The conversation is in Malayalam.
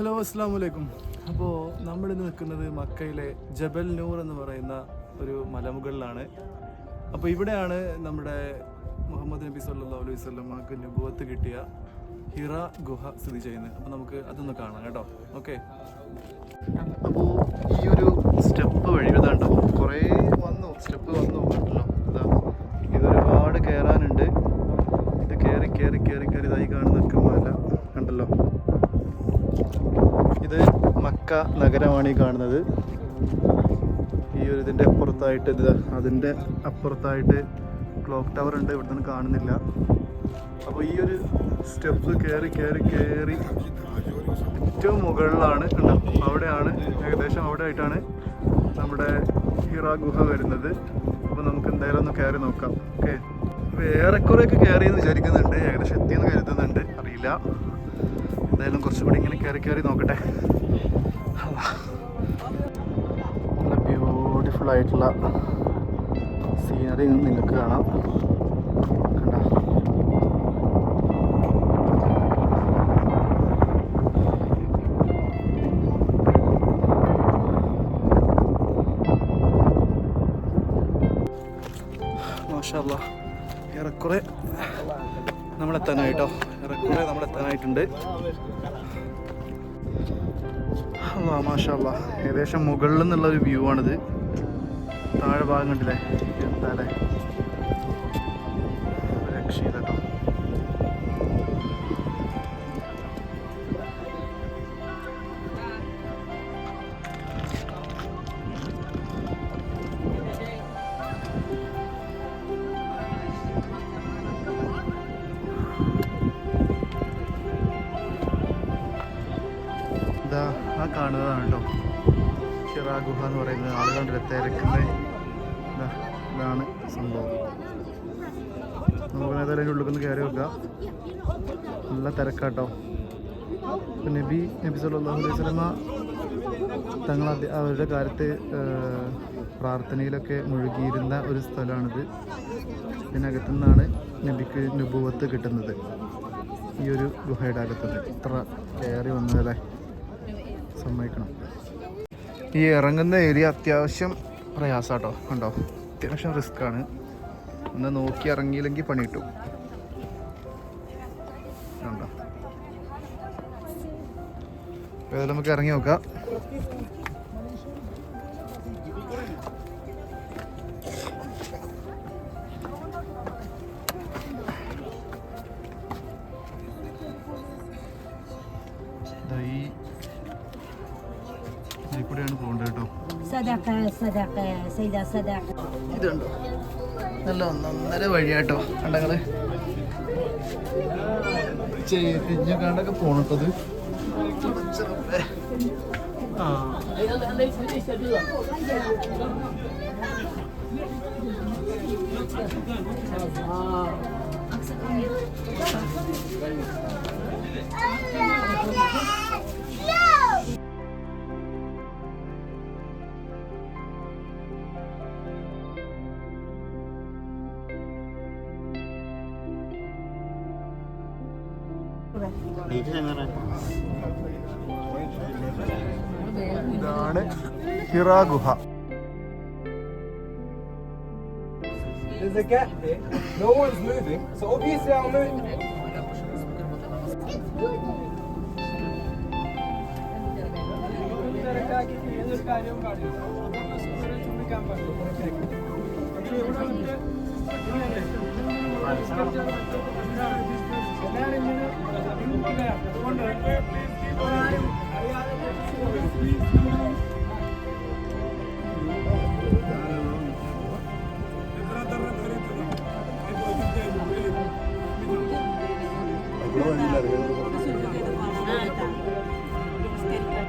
ഹലോ അസ്സാം വലൈക്കും അപ്പോൾ നമ്മളിന്ന് നിൽക്കുന്നത് മക്കയിലെ ജബൽ നൂർ എന്ന് പറയുന്ന ഒരു മലമുകളിലാണ്. അപ്പോൾ ഇവിടെയാണ് നമ്മുടെ മുഹമ്മദ് നബി സല്ലാ അലൈഹി സ്വലമാക്ക് നുബുവത്ത് കിട്ടിയ ഹിറ ഗുഹ സ്ഥിതി ചെയ്യുന്നത്. അപ്പോൾ നമുക്ക് അതൊന്ന് കാണാം കേട്ടോ. ഓക്കെ. അപ്പോൾ ഈ ഒരു സ്റ്റെപ്പ് വഴി ഇതാണ്ടോ കുറേ വന്നു സ്റ്റെപ്പ് വന്നു കേട്ടല്ലോ. ഇതാ ഇതൊരുപാട് കയറാനുണ്ട് ഇത് കയറി കയറി കയറി കയറി ഇതായി കാണുന്നൊക്കെ മല കണ്ടല്ലോ. ഇത് മക്ക നഗരമാണ് ഈ കാണുന്നത്. ഈ ഒരു ഇതിന്റെ അപ്പുറത്തായിട്ട് ഇത് അതിന്റെ അപ്പുറത്തായിട്ട് ക്ലോക്ക് ടവർ ഉണ്ട്. ഇവിടെ നിന്ന് കാണുന്നില്ല. അപ്പോൾ ഈ ഒരു സ്റ്റെപ്പ് കയറി കയറി കയറി ഏറ്റവും മുകളിലാണ് കണ്ടോ? അവിടെയാണ് ഏകദേശം അവിടെ ആയിട്ടാണ് നമ്മുടെ ഹിറ ഗുഹ വരുന്നത്. അപ്പോൾ നമുക്ക് എന്തായാലും ഒന്ന് കയറി നോക്കാം. ഓക്കെ. വേറെ കുറേയൊക്കെ കയറി എന്ന് വിചാരിക്കുന്നുണ്ട്. ഏകദേശം എത്തിയെന്ന് കരുതുന്നുണ്ട്. അറിയില്ല. എന്തായാലും കുറച്ചും കൂടി ഇങ്ങനെ കയറി കയറി നോക്കട്ടെ. നല്ല ബ്യൂട്ടിഫുൾ ആയിട്ടുള്ള സീനറി നിങ്ങൾക്ക് കാണാം. കണ്ട. മാഷല്ല ഏറെക്കുറെ നമ്മളെത്താനായിട്ടോ? ഏറെക്കുറെ നമ്മളെത്താനായിട്ടുണ്ട്. അല്ലാ മാഷല്ല ഏകദേശം മുകളിൽ നിന്നുള്ള ഒരു വ്യൂ ആണിത്. താഴെ ഭാഗം കണ്ടില്ലേ? എന്താ അല്ലേ? ഇതാ ആ കാണുന്നതാണ് കേട്ടോ ഹിറാ ഗുഹ എന്ന് പറയുന്നത് ആളുകളുടെ തിരക്കുന്ന ഇതാ ഇതാണ് സംഭവം. നമുക്ക് ഏതായാലും ഉള്ളിൽ നിന്ന് കയറി വെക്കാം. നല്ല തിരക്കാട്ടോ. നബി നബി സല്ലല്ലാഹു അലൈഹി വസല്ലമ തങ്ങൾ അവരുടെ കാലത്ത് പ്രാർത്ഥനയിലൊക്കെ മുഴുകിയിരുന്ന ഒരു സ്ഥലമാണിത്. ഇതിനകത്തു നിന്നാണ് നബിക്ക് നുപൂവത്ത് കിട്ടുന്നത്. ഈ ഒരു ഗുഹയുടെ അകത്തുനിന്ന്. ഇത്ര കയറി വന്നതല്ലേ? സമ്മതിക്കണം. ഈ ഇറങ്ങുന്ന ഏരിയ അത്യാവശ്യം പ്രയാസാട്ടോ കണ്ടോ? അത്യാവശ്യം റിസ്ക് ആണ്. ഒന്ന് നോക്കി ഇറങ്ങിയില്ലെങ്കിൽ പണി കിട്ടും. കണ്ടോ? ഏതായാലും നമുക്ക് ഇറങ്ങി നോക്കാം. ഈ കൂടെയാണ് പോകേണ്ടത് കേട്ടോ. ഇതുണ്ടോ? നല്ല ഒന്നൊന്നര വഴിയാട്ടോ കണ്ടങ്ങൾ. കണ്ടൊക്കെ പോണട്ടത് ആ. ഇതാണ് ഹിറ ഗുഹ There's a cat there. No one's moving, so obviously I'll move. ഏതൊരു കാര്യവും കാണില്ല ചൂണ്ടിക്കാൻ പറ്റും Gracias.